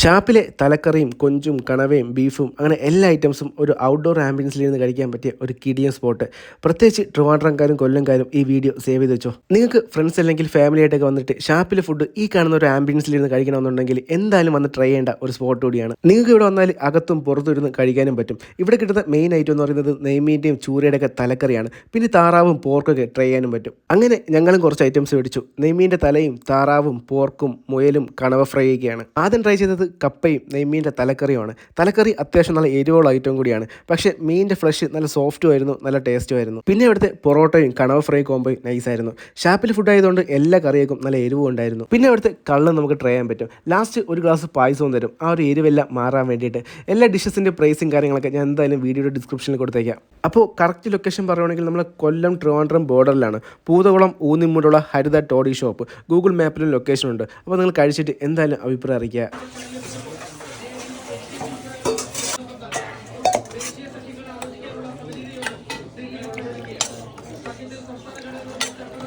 ഷാപ്പിലെ തലക്കറിയും കൊഞ്ചും കണവയും ബീഫും അങ്ങനെ എല്ലാ ഐറ്റംസും ഒരു ഔട്ട്ഡോർ ആംബിയൻസിൽ നിന്ന് കഴിക്കാൻ പറ്റിയ ഒരു കിടിയൻ സ്പോട്ട് പ്രത്യേകിച്ച് ട്രിവാൻഡ്രംകാരും കൊല്ലംകാരും ഈ വീഡിയോ സേവ് ചെയ്ത് വെച്ചോ. നിങ്ങൾക്ക് ഫ്രണ്ട്സ് അല്ലെങ്കിൽ ഫാമിലി ആയിട്ടൊക്കെ വന്നിട്ട് ഷാപ്പിലെ ഫുഡ് ഈ കാണുന്ന ഒരു ആംബിയൻസിൽ ഇരുന്ന് കഴിക്കണമെന്നുണ്ടെങ്കിൽ എന്തായാലും വന്ന് ട്രൈ ചെയ്യേണ്ട ഒരു സ്പോട്ട് കൂടിയാണ്. നിങ്ങൾക്ക് ഇവിടെ വന്നാൽ അകത്തും പുറത്തും ഇരുന്ന് കഴിക്കാനും പറ്റും. ഇവിടെ കിട്ടുന്ന മെയിൻ ഐറ്റം എന്ന് പറയുന്നത് നെയ്മീന്റെയും ചൂരയുടെ ഒക്കെ തലക്കറിയാണ്. പിന്നെ താറാവും പോർക്കൊക്കെ ട്രൈ ചെയ്യാനും പറ്റും. അങ്ങനെ ഞങ്ങളും കുറച്ച് ഐറ്റംസ് മേടിച്ചു. നെയ്മീന്റെ തലയും താറാവും പോർക്കും മുയലും കണവ ഫ്രൈ ഒക്കെയാണ് ആദ്യം ട്രൈ ചെയ്തത് കപ്പയും നെയ്മീന്റെ തലക്കറിയുമാണ്. തലക്കറി അത്യാവശ്യം നല്ല എരിവുള്ള ഐറ്റം കൂടിയാണ്. പക്ഷേ മീനിന്റെ ഫ്ലഷ് നല്ല സോഫ്റ്റും ആയിരുന്നു നല്ല ടേസ്റ്റും ആയിരുന്നു. പിന്നെ ഇവിടുത്തെ പൊറോട്ടയും കണവ ഫ്രൈ കോമ്പോയും നൈസായിരുന്നു ഷാപ്പിൽ ഫുഡ് ആയതുകൊണ്ട് എല്ലാ കറിയേക്കും നല്ല എരിവും ഉണ്ടായിരുന്നു. പിന്നെ ഇവിടുത്തെ കള്ള് നമുക്ക് ട്രൈ ചെയ്യാൻ പറ്റും. ലാസ്റ്റ് ഒരു ഗ്ലാസ് പായസവും തരും. ആ ഒരു എരിവെല്ലാം മാറാൻ വേണ്ടിയിട്ട്. എല്ലാ ഡിഷസിന്റെ പ്രൈസും കാര്യങ്ങളൊക്കെ ഞാൻ എന്തായാലും വീഡിയോയുടെ ഡിസ്ക്രിപ്ഷനിൽ കൊടുത്തേക്കാം. അപ്പോൾ കറക്റ്റ് ലൊക്കേഷൻ പറയുകയാണെങ്കിൽ നമ്മൾ കൊല്ലം ട്രിവാൻഡ്രം ബോർഡറിലാണ് പൂതകുളം ഊന്നിമൂടുള്ള ഹരിത ടോഡി ഷോപ്പ് ഗൂഗിൾ മാപ്പിലും ലൊക്കേഷൻ ഉണ്ട്. അപ്പോൾ നിങ്ങൾ കഴിച്ചിട്ട് എന്തായാലും അഭിപ്രായം അറിയിക്കുക. ಇದು ಸತ್ಯದ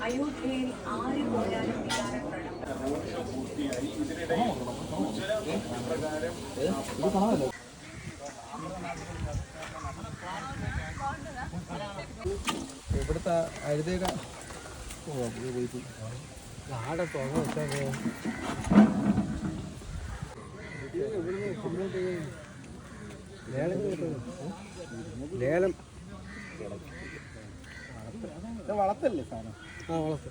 അയോധ്യയിൽ ആര് പോയാലും വികാരപ്പെടണം ഇവിടുത്തെ അഴുതേക ഓ പോയി ആടെ തുക വെച്ചാൽ ലേലം. വളത്തല്ലേ സാധനം? ആ വളത്ത്.